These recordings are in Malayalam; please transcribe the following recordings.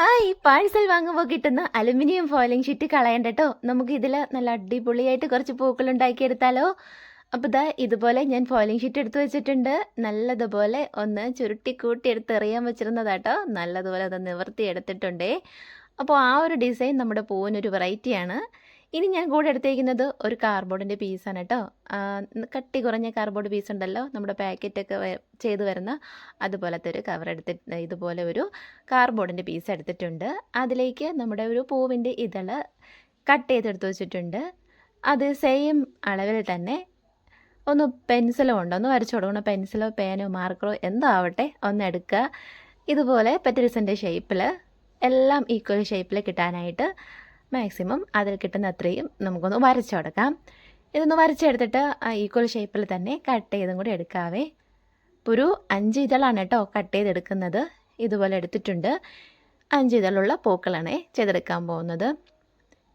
ഹായ് പാഴ്സൽ വാങ്ങുമ്പോൾ കിട്ടുന്ന അലുമിനിയം ഫോയിലിംഗ് ഷീറ്റ് കളയണ്ട കേട്ടോ നമുക്ക് ഇതിൽ നല്ല അടിപൊളിയായിട്ട് കുറച്ച് പൂക്കൾ ഉണ്ടാക്കിയെടുത്താലോ. അപ്പോൾ ഇതാ ഇതുപോലെ ഞാൻ ഫോയിലിംഗ് ഷീറ്റ് എടുത്തു വെച്ചിട്ടുണ്ട്. നല്ലതുപോലെ ഒന്ന് ചുരുട്ടി കൂട്ടി എടുത്ത് എറിയാൻ വെച്ചിരുന്നതാട്ടോ. നല്ലതുപോലെ അത് നിവർത്തി എടുത്തിട്ടുണ്ടേ. അപ്പോൾ ആ ഒരു ഡിസൈൻ നമ്മുടെ പൂവിനൊരു വെറൈറ്റിയാണ് ഇനി ഞാൻ കൂടെ എടുത്തേക്കുന്നത് ഒരു കാർബോർഡിന്റെ പീസാണ് കേട്ടോ കട്ടി കുറഞ്ഞ കാർബോർഡ് പീസ് ഉണ്ടല്ലോ. നമ്മുടെ പാക്കറ്റൊക്കെ ചെയ്ത് വരുന്ന അതുപോലത്തെ ഒരു കവർ എടുത്തിട്ട് ഇതുപോലെ ഒരു കാർബോർഡിന്റെ പീസ് എടുത്തിട്ടുണ്ട്. അതിലേക്ക് നമ്മുടെ ഒരു പൂവിന്റെ ഇതൾ കട്ട് ചെയ്തെടുത്ത് വെച്ചിട്ടുണ്ട്. അത് സെയിം അളവിൽ തന്നെ ഒന്ന് പെൻസിലോ ഉണ്ടോ. ഒന്ന് വരച്ചു കൊടുക്കണം. പെൻസിലോ പേനോ മാർക്കറോ എന്തോ ആവട്ടെ ഒന്ന് എടുക്കുക. ഇതുപോലെ പെറ്റൽസിന്റെ ഷേപ്പിൽ എല്ലാം ഈക്വൽ ഷേപ്പിൽ കിട്ടാനായിട്ട് മാക്സിമം അതിൽ കിട്ടുന്ന അത്രയും നമുക്കൊന്ന് വരച്ചു കൊടുക്കാം. ഇതൊന്ന് വരച്ചെടുത്തിട്ട് ഈക്വൽ ഷേപ്പിൽ തന്നെ കട്ട് ചെയ്തും കൂടി എടുക്കാവേ. ഒരു അഞ്ച് ഇതളാണ് കേട്ടോ കട്ട് ചെയ്തെടുക്കുന്നത്. ഇതുപോലെ എടുത്തിട്ടുണ്ട്. അഞ്ച് ഇതളുള്ള പൂക്കളാണ് ചെയ്തെടുക്കാൻ പോകുന്നത്.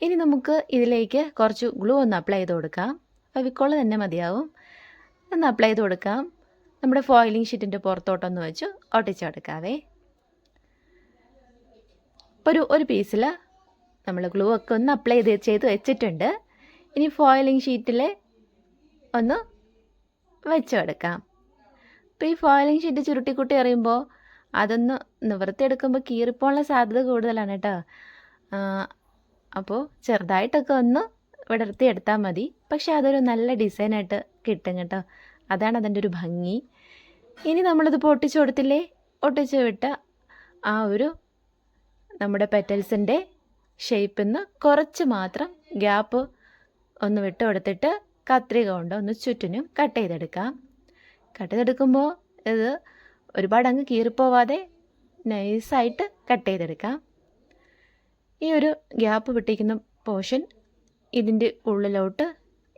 ഇനി നമുക്ക് ഇതിലേക്ക് കുറച്ച് ഗ്ലൂ ഒന്ന് അപ്ലൈ ചെയ്ത് കൊടുക്കാം. ഫെവിക്കോൾ തന്നെ മതിയാവും. ഒന്ന് അപ്ലൈ ചെയ്ത് കൊടുക്കാം. നമ്മുടെ ഫോയിലിംഗ് ഷീറ്റിന്റെ പുറത്തോട്ടൊന്ന് വെച്ച് ഒട്ടിച്ച് കൊടുക്കാവേ. ഒരു ഒരു പീസിൽ നമ്മൾ ഗ്ലൂ ഒക്കെ ഒന്ന് അപ്ലൈ ചെയ്ത് ചെയ്ത് വെച്ചിട്ടുണ്ട്. ഇനി ഫോയിലിംഗ് ഷീറ്റിൽ ഒന്ന് വെച്ച് കൊടുക്കാം. അപ്പോൾ ഈ ഫോയിലിംഗ് ഷീറ്റ് ചുരുട്ടിക്കുട്ടി എറിയുമ്പോൾ അതൊന്ന് നിവർത്തിയെടുക്കുമ്പോൾ കീറിപ്പോകാനുള്ള സാധ്യത കൂടുതലാണ് കേട്ടോ. അപ്പോൾ ചെറുതായിട്ടൊക്കെ ഒന്ന് വിടർത്തി എടുത്താൽ മതി. പക്ഷേ അതൊരു നല്ല ഡിസൈനായിട്ട് കിട്ടും കേട്ടോ. അതാണ് അതിന്റെ ഒരു ഭംഗി. ഇനി നമ്മളിത് പൊട്ടിച്ചു കൊടുത്തില്ലേ? ഒട്ടിച്ചു വിട്ട ആ ഒരു നമ്മുടെ പെറ്റൽസിന്റെ ഷേപ്പിൽ നിന്ന് കുറച്ച് മാത്രം ഗ്യാപ്പ് ഒന്ന് വിട്ട് കൊടുത്തിട്ട് കത്രിക കൊണ്ട് ഒന്ന് ചുറ്റിനും കട്ട് ചെയ്തെടുക്കാം. കട്ട് ചെയ്തെടുക്കുമ്പോൾ ഇത് ഒരുപാട് അങ്ങ് കീറിപ്പോവാതെ നൈസായിട്ട് കട്ട് ചെയ്തെടുക്കാം. ഈ ഒരു ഗ്യാപ്പ് വിട്ടിരിക്കുന്ന പോർഷൻ ഇതിന്റെ ഉള്ളിലോട്ട്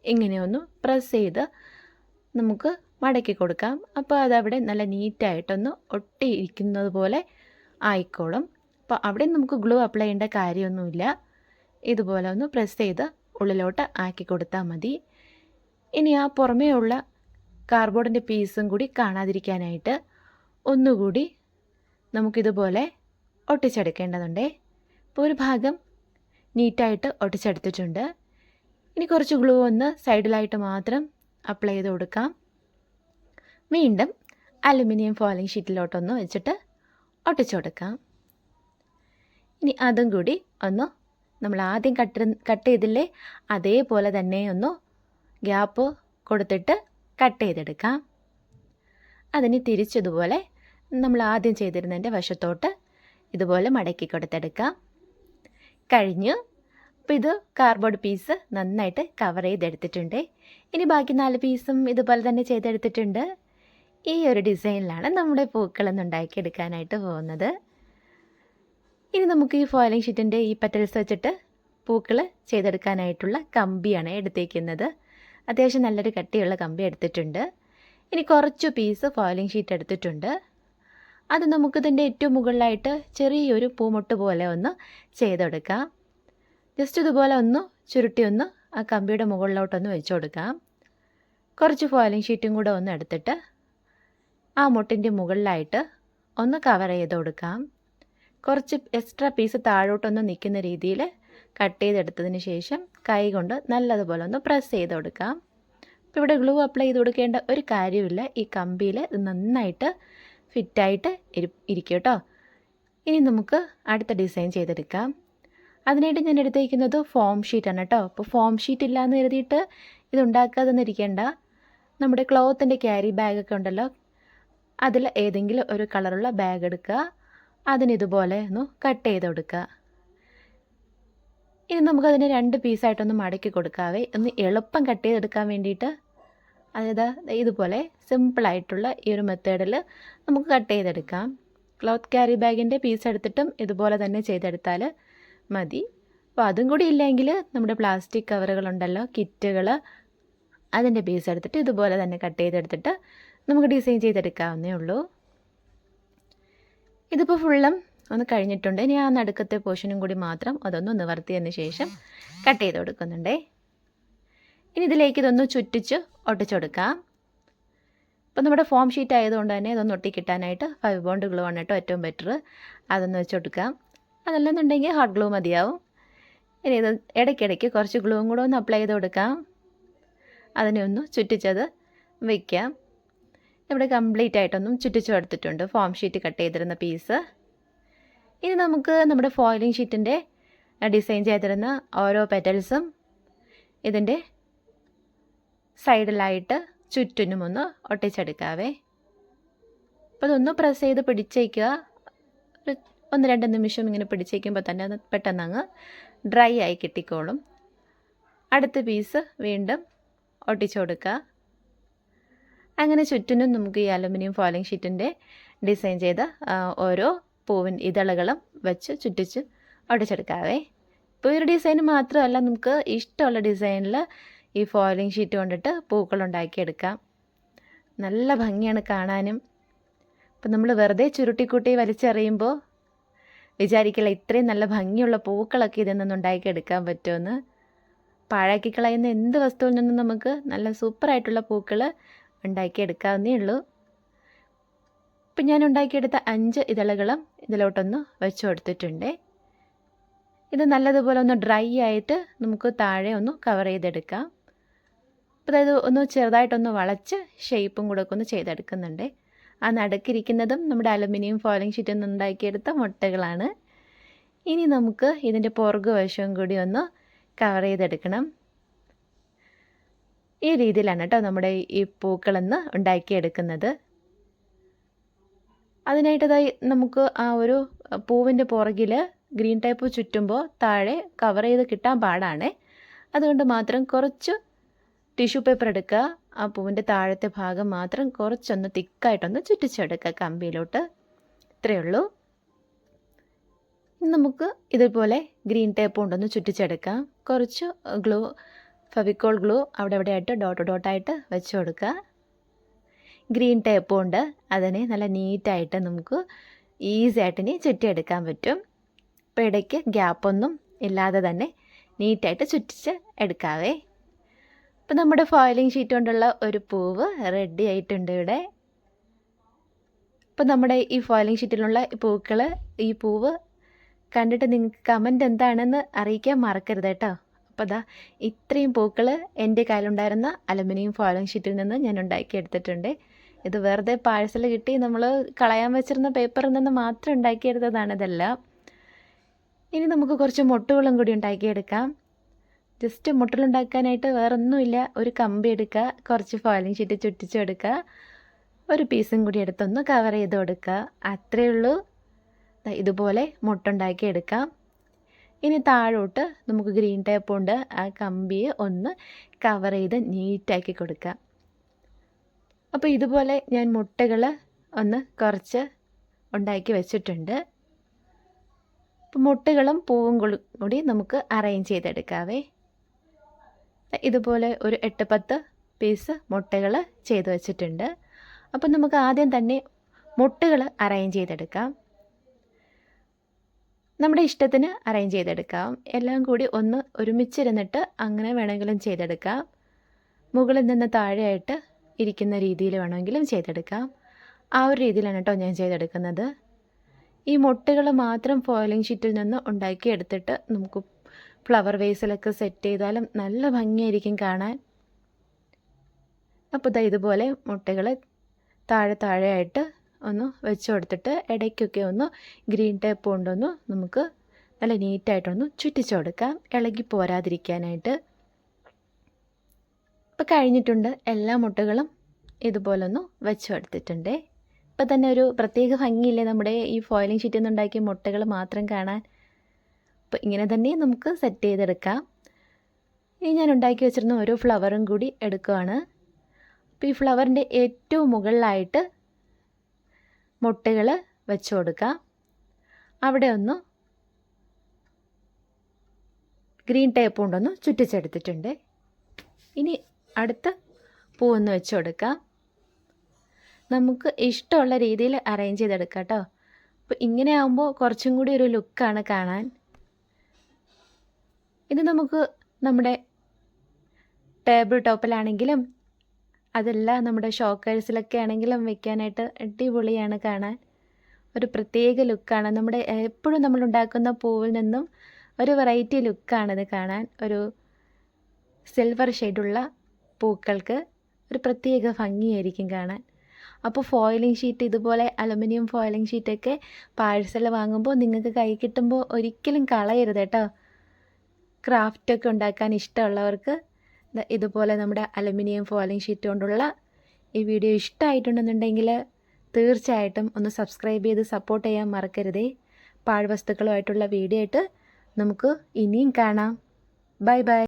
ഇങ്ങനെയൊന്ന് പ്രസ് ചെയ്ത് നമുക്ക് മടക്കി കൊടുക്കാം. അപ്പോൾ അതവിടെ നല്ല നീറ്റായിട്ടൊന്ന് ഒട്ടിയിരിക്കുന്നത് പോലെ ആയിക്കോളും. അപ്പോൾ അവിടെ നമുക്ക് ഗ്ലൂ അപ്ലൈ ചെയ്യേണ്ട കാര്യമൊന്നുമില്ല. ഇതുപോലെ ഒന്ന് പ്രസ് ചെയ്ത് ഉള്ളിലോട്ട് ആക്കി കൊടുത്താൽ മതി. ഇനി ആ പുറമേ ഉള്ള കാർഡ്ബോർഡിന്റെ പീസും കൂടി കാണാതിരിക്കാനായിട്ട് ഒന്നുകൂടി നമുക്കിതുപോലെ ഒട്ടിച്ചെടുക്കേണ്ടതുണ്ടേ. ഇപ്പോൾ ഒരു ഭാഗം നീറ്റായിട്ട് ഒട്ടിച്ചെടുത്തിട്ടുണ്ട്. ഇനി കുറച്ച് ഗ്ലൂ ഒന്ന് സൈഡിലായിട്ട് മാത്രം അപ്ലൈ ചെയ്ത് കൊടുക്കാം. വീണ്ടും അലുമിനിയം ഫോയിലിംഗ് ഷീറ്റിലോട്ടൊന്ന് വെച്ചിട്ട് ഒട്ടിച്ചു കൊടുക്കാം. ഇനി അതും കൂടി ഒന്ന് നമ്മൾ ആദ്യം കട്ട് കട്ട് ചെയ്തില്ലേ? അതേപോലെ തന്നെ ഒന്ന് ഗ്യാപ്പ് കൊടുത്തിട്ട് കട്ട് ചെയ്തെടുക്കാം. അതിന് തിരിച്ചതുപോലെ നമ്മൾ ആദ്യം ചെയ്തിരുന്നതിന്റെ വശത്തോട്ട് ഇതുപോലെ മടക്കി കൊടുത്തെടുക്കാം. കഴിഞ്ഞു അപ്പോൾ ഇത് കാർഡ്ബോർഡ് പീസ് നന്നായിട്ട് കവർ ചെയ്തെടുത്തിട്ടുണ്ട്. ഇനി ബാക്കി നാല് പീസും ഇതുപോലെ തന്നെ ചെയ്തെടുത്തിട്ടുണ്ട്. ഈ ഒരു ഡിസൈനിലാണ് നമ്മുടെ പൂക്കളൊന്ന് ഉണ്ടാക്കിയെടുക്കാനായിട്ട് പോകുന്നത്. ഇനി നമുക്ക് ഈ ഫോയിലിംഗ് ഷീറ്റിന്റെ ഈ പെറ്റൽസ് വെച്ചിട്ട് പൂക്കൾ ചെയ്തെടുക്കാനായിട്ടുള്ള കമ്പിയാണ് എടുത്തേക്കുന്നത്. അത്യാവശ്യം നല്ലൊരു കട്ടിയുള്ള കമ്പി എടുത്തിട്ടുണ്ട്. ഇനി കുറച്ച് പീസ് ഫോയിലിംഗ് ഷീറ്റ് എടുത്തിട്ടുണ്ട്. അത് നമുക്കിതിന്റെ ഏറ്റവും മുകളിലായിട്ട് ചെറിയൊരു പൂമൊട്ട് പോലെ ഒന്ന് ചെയ്തെടുക്കാം. ജസ്റ്റ് ഇതുപോലെ ഒന്ന് ചുരുട്ടി ഒന്ന് ആ കമ്പിയുടെ മുകളിലോട്ടൊന്ന് വെച്ച് കൊടുക്കാം. കുറച്ച് ഫോയിലിംഗ് ഷീറ്റും കൂടെ ഒന്ന് എടുത്തിട്ട് ആ മുട്ടിന്റെ മുകളിലായിട്ട് ഒന്ന് കവർ ചെയ്ത് കൊടുക്കാം. കുറച്ച് എക്സ്ട്രാ പീസ് താഴോട്ടൊന്ന് നിൽക്കുന്ന രീതിയിൽ കട്ട് ചെയ്തെടുത്തതിന് ശേഷം കൈ കൊണ്ട് നല്ലതുപോലെ ഒന്ന് പ്രസ് ചെയ്ത് കൊടുക്കാം. അപ്പോൾ ഇവിടെ ഗ്ലൂ അപ്ലൈ ചെയ്ത് കൊടുക്കേണ്ട ഒരു കാര്യമില്ല. ഈ കമ്പിയിൽ ഇത് നന്നായിട്ട് ഫിറ്റായിട്ട് ഇരി ഇരിക്കും കേട്ടോ. ഇനി നമുക്ക് അടുത്ത ഡിസൈൻ ചെയ്തെടുക്കാം. അതിനായിട്ട് ഞാൻ എടുത്തേക്കുന്നത് ഫോം ഷീറ്റാണ് കേട്ടോ. അപ്പോൾ ഫോം ഷീറ്റ് ഇല്ലയെന്ന് കരുതിയിട്ട് ഇത് ഉണ്ടാക്കാതെന്ന് ഇരിക്കേണ്ട. നമ്മുടെ ക്ലോത്തിന്റെ ക്യാരി ബാഗൊക്കെ ഉണ്ടല്ലോ. അതിൽ ഏതെങ്കിലും ഒരു കളറുള്ള ബാഗ് എടുക്കുക. അതിന് ഇതുപോലെ ഒന്ന് കട്ട് ചെയ്ത് കൊടുക്കുക ഇനി നമുക്കതിനെ രണ്ട് പീസായിട്ടൊന്ന് മടക്കി കൊടുക്കാവേ. ഒന്ന് എളുപ്പം കട്ട് ചെയ്തെടുക്കാൻ വേണ്ടിയിട്ട്. അതായത് ഇതുപോലെ സിമ്പിളായിട്ടുള്ള ഈ ഒരു മെത്തേഡിൽ നമുക്ക് കട്ട് ചെയ്തെടുക്കാം. ക്ലോത്ത് ക്യാരി ബാഗിന്റെ പീസ് എടുത്തിട്ടും ഇതുപോലെ തന്നെ ചെയ്തെടുത്താൽ മതി. അപ്പോൾ അതും കൂടി ഇല്ലെങ്കിൽ നമ്മുടെ പ്ലാസ്റ്റിക് കവറുകളുണ്ടല്ലോ കിറ്റുകൾ അതിന്റെ പീസ് എടുത്തിട്ട് ഇതുപോലെ തന്നെ കട്ട് ചെയ്തെടുത്തിട്ട് നമുക്ക് ഡിസൈൻ ചെയ്തെടുക്കാവുന്നേ ഉള്ളൂ. ഇതിപ്പോൾ ഫുള്ളും ഒന്ന് കഴിഞ്ഞിട്ടുണ്ട്. ഇനി ആ നടുക്കത്തെ പോർഷനും കൂടി മാത്രം അതൊന്ന് നിവർത്തിയതിന് ശേഷം കട്ട് ചെയ്ത് കൊടുക്കുന്നുണ്ടേ. ഇനി ഇതിലേക്ക് ഇതൊന്ന് ചുറ്റിച്ച് ഒട്ടിച്ചെടുക്കാം ഇപ്പം നമ്മുടെ ഫോം ഷീറ്റ് ആയതുകൊണ്ട് തന്നെ ഇതൊന്ന് ഒട്ടിക്കിട്ടാനായിട്ട് ഫൈവ് ബോണ്ട് ഗ്ലൂ ആണ് കേട്ടോ ഏറ്റവും ബെറ്റർ അതൊന്ന് വെച്ച് കൊടുക്കാം. അതല്ലെന്നുണ്ടെങ്കിൽ ഹോട്ട് ഗ്ലൂ മതിയാവും. ഇനി ഇത് ഇടയ്ക്കിടയ്ക്ക് കുറച്ച് ഗ്ലൂവും കൂടെ ഒന്ന് അപ്ലൈ ചെയ്ത് കൊടുക്കാം. അതിനെ ഒന്ന് ചുറ്റിച്ചത് വയ്ക്കാം ഇവിടെ കംപ്ലീറ്റ് ആയിട്ടൊന്നും ചുറ്റിച്ചു കൊടുത്തിട്ടുണ്ട് ഫോം ഷീറ്റ് കട്ട് ചെയ്തിരുന്ന പീസ് ഇനി നമുക്ക് നമ്മുടെ ഫോയിലിംഗ് ഷീറ്റിന്റെ ഡിസൈൻ ചെയ്തിരുന്ന ഓരോ പെറ്റൽസും ഇതിന്റെ സൈഡിലായിട്ട് ചുറ്റിനും ഒന്ന് ഒട്ടിച്ചെടുക്കാവേ. അപ്പോൾ അതൊന്ന് പ്രസ് ചെയ്ത് പിടിച്ചേക്കുക. ഒരു ഒന്ന് രണ്ട് നിമിഷം ഇങ്ങനെ പിടിച്ചേക്കുമ്പോൾ തന്നെ അത് പെട്ടെന്ന് അങ്ങ് ഡ്രൈ ആയി കിട്ടിക്കോളും. അടുത്ത പീസ് വീണ്ടും ഒട്ടിച്ചു കൊടുക്കുക. അങ്ങനെ ചുറ്റിനും നമുക്ക് ഈ അലുമിനിയം ഫോയിലിംഗ് ഷീറ്റിന്റെ ഡിസൈൻ ചെയ്ത ഓരോ പൂവിൻ ഇതളുകളും വെച്ച് ചുറ്റിച്ച് ഒടിച്ചെടുക്കാവേ ഇപ്പോൾ ഒരു ഡിസൈൻ മാത്രമല്ല നമുക്ക് ഇഷ്ടമുള്ള ഡിസൈനിൽ ഈ ഫോയിലിംഗ് ഷീറ്റ് കൊണ്ടിട്ട് പൂക്കൾ ഉണ്ടാക്കിയെടുക്കാം നല്ല ഭംഗിയാണ് കാണാനും. ഇപ്പം നമ്മൾ വെറുതെ ചുരുട്ടിക്കൂട്ടി വലിച്ചെറിയുമ്പോൾ വിചാരിക്കില്ല ഇത്രയും നല്ല ഭംഗിയുള്ള പൂക്കളൊക്കെ ഇതിൽ നിന്ന് ഉണ്ടാക്കിയെടുക്കാൻ പറ്റുമെന്ന്. പാഴാക്കി കളയുന്ന എന്ത് വസ്തുവിൽ നിന്നും നമുക്ക് നല്ല സൂപ്പറായിട്ടുള്ള പൂക്കൾ ഉണ്ടാക്കിയെടുക്കാവുന്നേ ഉള്ളൂ ഇപ്പം ഞാൻ ഉണ്ടാക്കിയെടുത്ത അഞ്ച് ഇതളകളും ഇതിലോട്ടൊന്ന് വെച്ചു കൊടുത്തിട്ടുണ്ട്. ഇത് നല്ലതുപോലെ ഒന്ന് ഡ്രൈ ആയിട്ട് നമുക്ക് താഴെ ഒന്ന് കവർ ചെയ്തെടുക്കാം. അപ്പോൾ അതായത് ഒന്ന് ചെറുതായിട്ടൊന്ന് വളച്ച് ഷേപ്പും കൂടെ ഒക്കെ ഒന്ന് ചെയ്തെടുക്കുന്നുണ്ട്. ആ നടക്കിരിക്കുന്നതും നമ്മുടെ അലുമിനിയം ഫോയിലിംഗ് ഷീറ്റിൽ നിന്ന് ഉണ്ടാക്കിയെടുത്ത മുട്ടകളാണ്. ഇനി നമുക്ക് ഇതിന്റെ പുറകു വശവും കൂടി ഒന്ന് കവർ ചെയ്തെടുക്കണം. ഈ രീതിയിലാണ് കേട്ടോ നമ്മുടെ ഈ പൂക്കളെന്ന് ഉണ്ടാക്കിയെടുക്കുന്നത്. അതിനായിട്ടതായി നമുക്ക് ആ ഒരു പൂവിന്റെ പുറകിൽ ഗ്രീൻ ടൈപ്പ് ചുറ്റുമ്പോൾ താഴെ കവർ ചെയ്ത് കിട്ടാൻ പാടാണ്. അതുകൊണ്ട് മാത്രം കുറച്ച് ടിഷ്യൂ പേപ്പർ എടുക്കുക ആ പൂവിന്റെ താഴത്തെ ഭാഗം മാത്രം കുറച്ചൊന്ന് തിക്കായിട്ടൊന്ന് ചുറ്റിച്ചെടുക്കുക കമ്പിയിലോട്ട്. ഇത്രയേ ഉള്ളൂ. നമുക്ക് ഇതുപോലെ ഗ്രീൻ ടേപ്പ് കൊണ്ടൊന്ന് ചുറ്റിച്ചെടുക്കാം. കുറച്ച് ഗ്ലൂ ഫെവിക്കോൾ ഗ്ലൂ അവിടെ എവിടെയായിട്ട് ഡോട്ട് ഡോട്ടായിട്ട് വെച്ച് കൊടുക്കുക. ഗ്രീൻ ടേപ്പ് ഉണ്ട്. അതിനെ നല്ല നീറ്റായിട്ട് നമുക്ക് ഈസി ആയിട്ട് ഇനി ചുറ്റിയെടുക്കാൻ പറ്റും. അപ്പോൾ ഇടയ്ക്ക് ഗ്യാപ്പൊന്നും ഇല്ലാതെ തന്നെ നീറ്റായിട്ട് ചുറ്റിച്ച് എടുക്കാവേ. അപ്പോൾ നമ്മുടെ ഫോയിലിംഗ് ഷീറ്റ് കൊണ്ടുള്ള ഒരു പൂവ് റെഡി ആയിട്ടുണ്ട് ഇവിടെ. അപ്പോൾ നമ്മുടെ ഈ ഫോയിലിംഗ് ഷീറ്റിലുള്ള പൂക്കൾ ഈ പൂവ് കണ്ടിട്ട് നിങ്ങൾക്ക് കമന്റ് എന്താണെന്ന് അറിയിക്കാൻ മറക്കരുത് കേട്ടോ. അപ്പോൾ അതാ ഇത്രയും പൂക്കൾ എന്റെ കയ്യിലുണ്ടായിരുന്ന അലുമിനിയം ഫോയിലിംഗ് ഷീറ്റിൽ നിന്ന് ഞാൻ ഉണ്ടാക്കിയെടുത്തിട്ടുണ്ട് ഇത് വെറുതെ പാഴ്സൽ കിട്ടി നമ്മൾ കളയാൻ വെച്ചിരുന്ന പേപ്പറിൽ നിന്ന് മാത്രം ഉണ്ടാക്കിയെടുത്തതാണ് ഇതെല്ലാം. ഇനി നമുക്ക് കുറച്ച് മുട്ടുകളും കൂടി ഉണ്ടാക്കിയെടുക്കാം. ജസ്റ്റ് മുട്ടലുണ്ടാക്കാനായിട്ട് വേറൊന്നുമില്ല ഒരു കമ്പി എടുക്കുക കുറച്ച് ഫോയിലിംഗ് ഷീറ്റ് ചുറ്റിച്ചെടുക്കുക ഒരു പീസും കൂടി എടുത്തൊന്ന് കവർ ചെയ്ത് കൊടുക്കുക. അത്രയേ ഉള്ളൂ. ഇതുപോലെ മുട്ടുണ്ടാക്കി എടുക്കാം ഇനി താഴോട്ട് നമുക്ക് ഗ്രീൻ ടേപ്പ് കൊണ്ട് ആ കമ്പിയെ ഒന്ന് കവർ ചെയ്ത് നീറ്റാക്കി കൊടുക്കാം. അപ്പോൾ ഇതുപോലെ ഞാൻ മുട്ടകൾ ഒന്ന് കുറച്ച് ഉണ്ടാക്കി വെച്ചിട്ടുണ്ട്. അപ്പോൾ മുട്ടകളും പൂവും കൂടി നമുക്ക് അറേഞ്ച് ചെയ്തെടുക്കാവേ. ഇതുപോലെ ഒരു എട്ട് പത്ത് പീസ് മുട്ടകൾ ചെയ്ത് വെച്ചിട്ടുണ്ട്. അപ്പോൾ നമുക്ക് ആദ്യം തന്നെ മുട്ടകൾ അറേഞ്ച് ചെയ്തെടുക്കാം. നമ്മുടെ ഇഷ്ടത്തിന് അറേഞ്ച് ചെയ്തെടുക്കാം. എല്ലാം കൂടി ഒന്ന് ഒരുമിച്ചിരുന്നിട്ട് അങ്ങനെ വേണമെങ്കിലും ചെയ്തെടുക്കാം. മുകളിൽ നിന്ന് താഴെയായിട്ട് ഇരിക്കുന്ന രീതിയിൽ വേണമെങ്കിലും ചെയ്തെടുക്കാം. ആ ഒരു രീതിയിലാണ് കേട്ടോ ഞാൻ ചെയ്തെടുക്കുന്നത്. ഈ മുട്ടുകൾ മാത്രം ഫോയിലിംഗ് ഷീറ്റിൽ നിന്ന് ഉണ്ടാക്കിയെടുത്തിട്ട് നമുക്ക് ഫ്ലവർ വേസിലൊക്കെ സെറ്റ് ചെയ്താലും നല്ല ഭംഗിയായിരിക്കും കാണാൻ. അപ്പോൾ ദാ ഇതുപോലെ മുട്ടകൾ താഴെ താഴെയായിട്ട് ഒന്ന് വെച്ച് കൊടുത്തിട്ട് ഇടയ്ക്കൊക്കെ ഒന്ന് ഗ്രീൻ ടേപ്പ് കൊണ്ടൊന്ന് നമുക്ക് നല്ല നീറ്റായിട്ടൊന്ന് ചുറ്റിച്ചു കൊടുക്കാം. ഇളകി പോരാതിരിക്കാനായിട്ട്. ഇപ്പോൾ കഴിഞ്ഞിട്ടുണ്ട് എല്ലാ മുട്ടകളും ഇതുപോലൊന്ന് വെച്ച് കൊടുത്തിട്ടുണ്ട് ഇപ്പം തന്നെ ഒരു പ്രത്യേക ഭംഗിയില്ലേ നമ്മുടെ ഈ ഫോയിലിംഗ് ഷീറ്റിൽ നിന്നുണ്ടാക്കിയ മുട്ടകൾ മാത്രം കാണാൻ. അപ്പോൾ ഇങ്ങനെ തന്നെ നമുക്ക് സെറ്റ് ചെയ്തെടുക്കാം. ഇനി ഞാൻ ഉണ്ടാക്കി വെച്ചിരുന്ന ഓരോ ഫ്ലവറും കൂടി എടുക്കുകയാണ് അപ്പോൾ ഈ ഫ്ലവറിന്റെ ഏറ്റവും മുകളിലായിട്ട് മുട്ടകൾ വെച്ച് കൊടുക്കുക. അവിടെ ഒന്ന് ഗ്രീൻ ടേപ്പ് കൊണ്ടൊന്ന് ചുറ്റിച്ചെടുത്തിട്ടുണ്ട്. ഇനി അടുത്ത പൂവൊന്ന് വെച്ച് കൊടുക്കുക. നമുക്ക് ഇഷ്ടമുള്ള രീതിയിൽ അറേഞ്ച് ചെയ്തെടുക്കാം കേട്ടോ. അപ്പോൾ ഇങ്ങനെ ആകുമ്പോൾ കുറച്ചും കൂടി ഒരു ലുക്കാണ് കാണാൻ. ഇത് നമുക്ക് നമ്മുടെ ടേബിൾ ടോപ്പിലാണെങ്കിലും അതല്ല നമ്മുടെ ഷോക്കേഴ്സിലൊക്കെ ആണെങ്കിലും വെക്കാനായിട്ട് അടിപൊളിയാണ് കാണാൻ. ഒരു പ്രത്യേക ലുക്കാണ്. നമ്മുടെ എപ്പോഴും നമ്മൾ ഉണ്ടാക്കുന്ന പൂവിൽ നിന്നും ഒരു വെറൈറ്റി ലുക്കാണിത് കാണാൻ. ഒരു സിൽവർ ഷെയ്ഡുള്ള പൂക്കൾക്ക് ഒരു പ്രത്യേക ഭംഗിയായിരിക്കും കാണാൻ. അപ്പോൾ ഫോയിലിംഗ് ഷീറ്റ് ഇതുപോലെ അലുമിനിയം ഫോയിലിംഗ് ഷീറ്റൊക്കെ പാഴ്സൽ വാങ്ങുമ്പോൾ നിങ്ങൾക്ക് കൈ കിട്ടുമ്പോൾ ഒരിക്കലും കളയരുത് കേട്ടോ. ക്രാഫ്റ്റൊക്കെ ഉണ്ടാക്കാൻ ഇഷ്ടമുള്ളവർക്ക് ഇതുപോലെ നമ്മുടെ അലുമിനിയം ഫോയിലിംഗ് ഷീറ്റ് കൊണ്ടുള്ള ഈ വീഡിയോ ഇഷ്ടമായിട്ടുണ്ടെന്നുണ്ടെങ്കിൽ തീർച്ചയായിട്ടും ഒന്ന് സബ്സ്ക്രൈബ് ചെയ്ത് സപ്പോർട്ട് ചെയ്യാൻ മറക്കരുതേ. പാഴ്വസ്തുക്കളുമായിട്ടുള്ള വീഡിയോ ആയിട്ട് നമുക്ക് ഇനിയും കാണാം. Bye bye.